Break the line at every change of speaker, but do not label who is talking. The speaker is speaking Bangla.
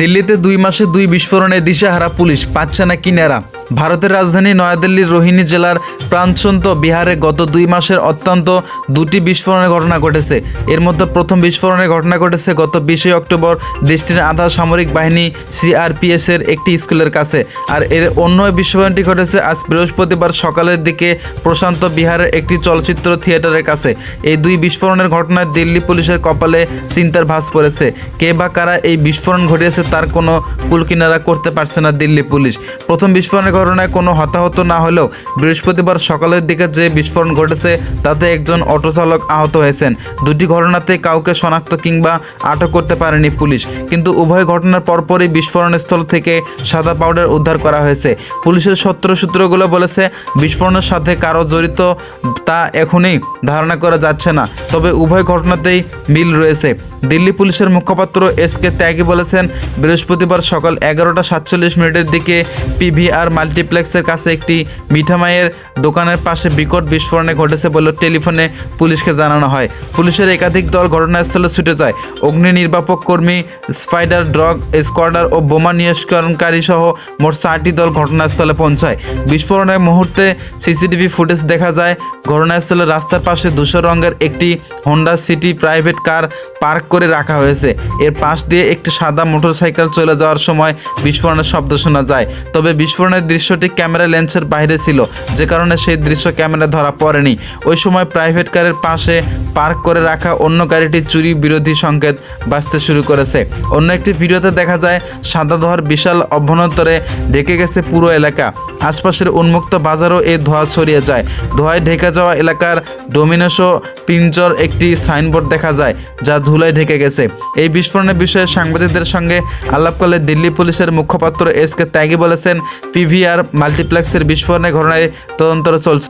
দিল্লিতে দুই মাসে দুই বিস্ফোরণে দিশেহারা পুলিশ পাচ্ছে না কিনেরা। ভারতের রাজধানী নয়াদিল্লির রোহিণী জেলার প্রাণসন্ত বিহারে গত দুই মাসের অত্যন্ত দুটি বিস্ফোরণের ঘটনা ঘটেছে। এর মধ্যে প্রথম বিস্ফোরণের ঘটনা ঘটেছে গত বিশে অক্টোবর দেশটির আধা সামরিক বাহিনী সিআরপিএস এর একটি স্কুলের কাছে। আর এর অন্য বিস্ফোরণটি ঘটেছে আজ বৃহস্পতিবার সকালের দিকে প্রশান্ত বিহারের একটি চলচ্চিত্র থিয়েটারের কাছে। এই দুই বিস্ফোরণের ঘটনায় দিল্লি পুলিশের কপালে চিন্তার ভাস পড়েছে। কে বা কারা এই বিস্ফোরণ ঘটিয়েছে তার কোনো কুলকিনারা করতে পারছে না দিল্লি পুলিশ। প্রথম বিস্ফোরণের ঘটনায় কোনো হতাহত না হলেও বৃহস্পতিবার সকালের দিকে যে বিস্ফোরণ ঘটেছে, তাতে একজন অটো চালক আহত হয়েছেন। দুটি ঘটনাতে কাউকে শনাক্ত কিংবা আটক করতে পারেনি পুলিশ। কিন্তু উভয় ঘটনার পরপরই বিস্ফোরণস্থল থেকে সাদা পাউডার উদ্ধার করা হয়েছে। পুলিশের সত্র সূত্রগুলো বলেছে, বিস্ফোরণের সাথে কারও জড়িত তা এখনই ধারণা করা যাচ্ছে না। তবে উভয় ঘটনাতেই মিল রয়েছে। দিল্লি পুলিশের মুখপাত্র এস কে ত্যাগী বলেছেন বৃহস্পতিবার সকাল এগারোটা সাতচল্লিশ মিনিটের দিকে পিভিআর মাল্টিপ্লেক্সের কাছে একটি মিঠামাইয়ের দোকানের পাশে বিকট বিস্ফোরণে ঘটেছে বলে টেলিফোনে পুলিশকে জানানো হয়। পুলিশের একাধিক দল ঘটনাস্থলে ছুটে যায়। অগ্নি নির্বাপক কর্মী, স্পাইডার ড্রগ স্কোয়াডার ও বোমা নিষ্করণকারী সহ মোট চারটি দল ঘটনাস্থলে পৌঁছায়। বিস্ফোরণের মুহূর্তে সিসিটিভি ফুটেজ দেখা যায়। ঘটনাস্থলে রাস্তার পাশে ধূসর রঙের একটি Honda City private car park করে রাখা হয়েছে। এর পাশ দিয়ে একটি সাদা মোটরসাইকেল চলে যাওয়ার সময় বিস্ফোরণের শব্দ শোনা যায়। তবে বিস্ফোরণের দৃশ্যটি ক্যামেরা লেন্সের বাইরে ছিল, যে কারণে সেই দৃশ্য ক্যামেরা ধরা পড়েনি। ওই সময় প্রাইভেট কারের পাশে পার্ক করে রাখা অন্য গাড়িটি চুরি বিরোধী সংকেত বাঁচতে শুরু করেছে। অন্য একটি ভিডিওতে দেখা যায় সাদা ধোয়ার বিশাল অভ্যন্তরে ঢেকে গেছে পুরো এলাকা। আশপাশের উন্মুক্ত বাজারও এই ধোঁয়া ছড়িয়ে যায়। ধোঁয়ায় ঢেকে যাওয়া এলাকার ডোমিনোসো পিঞ্চর একটি সাইনবোর্ড দেখা যায়, যা ধুলায় ঢেকে গেছে। এই বিস্ফোরণের বিষয়ে সাংবাদিকদের সঙ্গে আলাপকালে দিল্লি পুলিশের মুখপাত্র এস কে ত্যাগী বলেছেন, পিভিআর মাল্টিপ্লেক্সের বিস্ফোরণের ঘটনায় তদন্ত চলছে।